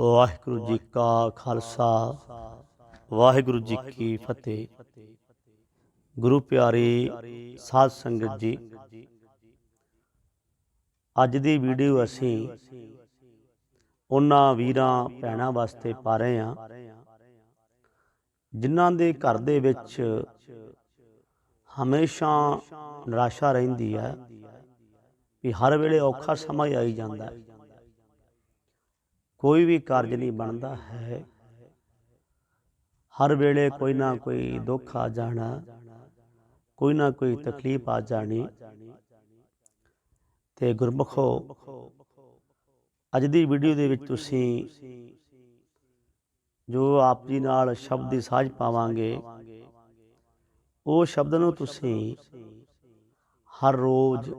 ਵਾਹਿਗੁਰੂ ਜੀ ਕਾ ਖਾਲਸਾ, ਵਾਹਿਗੁਰੂ ਜੀ ਕੀ ਫਤਿਹ। ਗੁਰੂ ਪਿਆਰੀ ਸਾਧ ਸੰਗਤ ਜੀ, ਅੱਜ ਦੀ ਵੀਡੀਓ ਅਸੀਂ ਉਹਨਾਂ ਵੀਰਾਂ, ਭੈਣਾਂ ਵਾਸਤੇ ਪਾ ਰਹੇ ਹਾਂ, ਜਿਨ੍ਹਾਂ ਦੇ ਘਰ ਦੇ ਵਿੱਚ ਹਮੇਸ਼ਾ ਨਿਰਾਸ਼ਾ ਰਹਿੰਦੀ ਹੈ, ਵੀ ਹਰ ਵੇਲੇ ਔਖਾ ਸਮਾਂ ਆਈ ਜਾਂਦਾ ਹੈ। ਕੋਈ ਵੀ ਕਾਰਜ ਨਹੀਂ ਬਣਦਾ ਹੈ। ਹਰ ਵੇਲੇ ਕੋਈ ਨਾ ਕੋਈ ਦੁੱਖ ਆ ਜਾਣਾ, ਕੋਈ ਨਾ ਕੋਈ ਤਕਲੀਫ ਆ ਜਾਣੀ। ਤੇ ਗੁਰਮਖੋ, ਅੱਜ ਦੀ ਵੀਡੀਓ ਦੇ ਵਿੱਚ ਤੁਸੀਂ ਜੋ ਆਪ ਜੀ ਨਾਲ ਸ਼ਬਦ ਦੀ ਸਾਂਝ ਪਾਵਾਂਗੇ, ਉਹ ਸ਼ਬਦ ਨੂੰ ਤੁਸੀਂ ਹਰ ਰੋਜ਼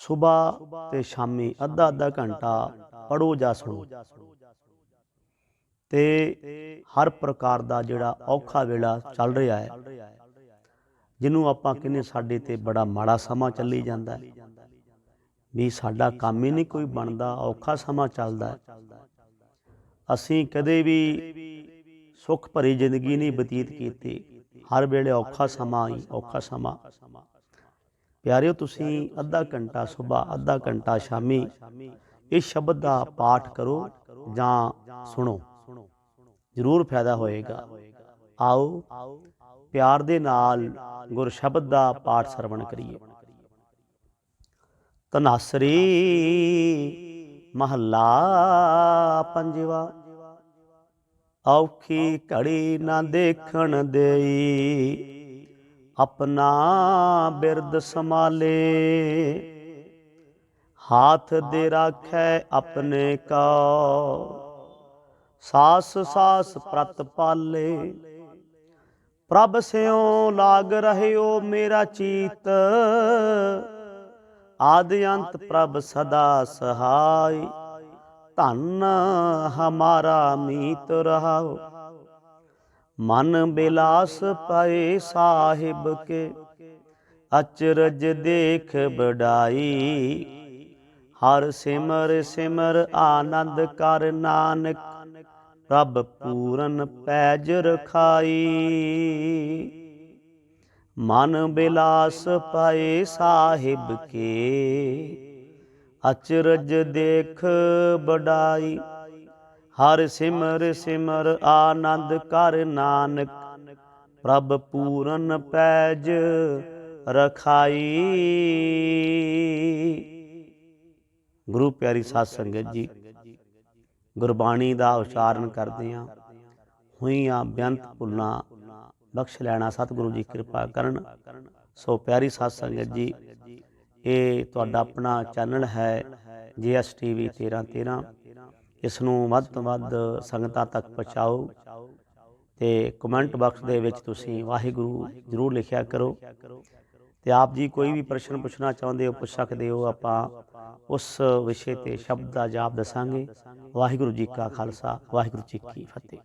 ਸਵੇਰ ਤੇ ਸ਼ਾਮੀ ਅੱਧਾ ਅੱਧਾ ਘੰਟਾ ਪੜੋ ਜਾਂ ਸੁਣੋ। ਤੇ ਹਰ ਪ੍ਰਕਾਰ ਦਾ ਜਿਹੜਾ ਔਖਾ ਵੇਲਾ ਚੱਲ ਰਿਹਾ ਹੈ, ਜਿਹਨੂੰ ਆਪਾਂ ਕਹਿੰਦੇ ਸਾਡੇ ਤੇ ਬੜਾ ਮਾੜਾ ਸਮਾਂ ਚੱਲੀ ਜਾਂਦਾ ਹੈ। ਵੀ ਸਾਡਾ ਕੰਮ ਹੀ ਨਹੀਂ ਕੋਈ ਬਣਦਾ, ਔਖਾ ਸਮਾਂ ਚੱਲਦਾ ਹੈ। ਅਸੀਂ ਕਦੇ ਵੀ ਸੁਖ ਭਰੀ ਜ਼ਿੰਦਗੀ ਨਹੀਂ ਬਤੀਤ ਕੀਤੀ। ਹਰ ਵੇਲੇ ਔਖਾ ਸਮਾਂ ਹੀ ਔਖਾ ਸਮਾਂ। ਪਿਆਰਿਓ, ਤੁਸੀਂ ਅੱਧਾ ਘੰਟਾ ਸਵੇਰ ਅੱਧਾ ਘੰਟਾ ਸ਼ਾਮੀ ਇਸ ਸ਼ਬਦ ਦਾ ਪਾਠ ਕਰੋ ਜਾਂ ਸੁਣੋ। ਜ਼ਰੂਰ ਫਾਇਦਾ ਹੋਏਗਾ। ਆਓ ਪਿਆਰ ਦੇ ਨਾਲ ਗੁਰ ਸ਼ਬਦ ਦਾ ਪਾਠ ਸਰਵਣ ਕਰੀਏ। ਤਨਾਸਰੀ ਮਹੱਲਾ ਪੰਜਵਾ, ਔਖੀ ਘੜੀ ਨਾ ਦੇਖਣ ਦੇਈ, ਆਪਣਾ ਬਿਰਦ ਸੰਭਾਲੇ। ਹਾਥ ਦੇ ਰਾਖੈ ਆਪਣੇ ਕਾ। ਸਾਸ ਸਾਸ ਪ੍ਰਤ ਪਾਲੇ। ਪ੍ਰਭ ਸਿਓ ਲਾਗ ਰਹਿਓ ਮੇਰਾ ਚੀਤ। ਆਦ ਅੰਤ ਪ੍ਰਭ ਸਦਾ ਸਹਾਈ। ਧਨ ਹਮਾਰਾ ਮੀਤ ਰਹਾਓ। ਮਨ ਬਿਲਾਸ ਪਏ ਸਾਹਿਬ ਕੇ। ਅਚਰਜ ਦੇਖ ਬੜਾਈ ਹਰ ਸਿਮਰ ਸਿਮਰ ਆਨੰਦ ਕਰ ਨਾਨਕ ਪ੍ਰਭ ਪੂਰਨ ਪੈਜ ਰਖਾਈ। ਮਨ ਬਿਲਾਸ ਪਏ ਸਾਹਿਬ ਕੇ, ਅਚਰਜ ਦੇਖ ਬੜਾਈ ਹਰ ਸਿਮਰ ਸਿਮਰ ਆਨੰਦ ਕਰ ਨਾਨਕ ਪ੍ਰਭ ਪੂਰਨ ਪੈਜ ਰਖਾਈ। ਗੁਰੂ ਪਿਆਰੀ ਸਾਧ ਸੰਗਤ ਜੀ, ਗੁਰਬਾਣੀ ਦਾ ਉਚਾਰਨ ਕਰਦੇ ਆ ਬੇਅੰਤ ਭੁੱਲਾਂ ਬਖਸ਼ ਲੈਣਾ ਸਤਿਗੁਰੂ ਜੀ ਕਿਰਪਾ ਕਰਨ। ਸੋ ਪਿਆਰੀ ਸਾਧ ਸੰਗਤ ਜੀ, ਇਹ ਤੁਹਾਡਾ ਆਪਣਾ ਚੈਨਲ ਹੈ ਜੀਐਸ ਟੀਵੀ 1313 ਇਸ ਨੂੰ ਵੱਧ ਤੋਂ ਵੱਧ ਸੰਗਤਾਂ ਤੱਕ ਪਹੁੰਚਾਓ ਤੇ ਕਮੈਂਟ ਬਾਕਸ ਦੇ ਵਿੱਚ ਤੁਸੀਂ ਵਾਹਿਗੁਰੂ ਜ਼ਰੂਰ ਲਿਖਿਆ ਕਰੋ। ਤੇ ਆਪ ਜੀ ਕੋਈ ਵੀ ਪ੍ਰਸ਼ਨ ਪੁੱਛਣਾ ਚਾਹੁੰਦੇ ਹੋ ਪੁੱਛ ਸਕਦੇ ਹੋ ਆਪਾਂ ਉਸ ਵਿਸ਼ੇ ਤੇ ਸ਼ਬਦ ਦਾ ਜਵਾਬ ਦਸਾਂਗੇ। ਵਾਹਿਗੁਰੂ ਜੀ ਕਾ ਖਾਲਸਾ ਵਾਹਿਗੁਰੂ ਜੀ ਕੀ ਫਤਿਹ।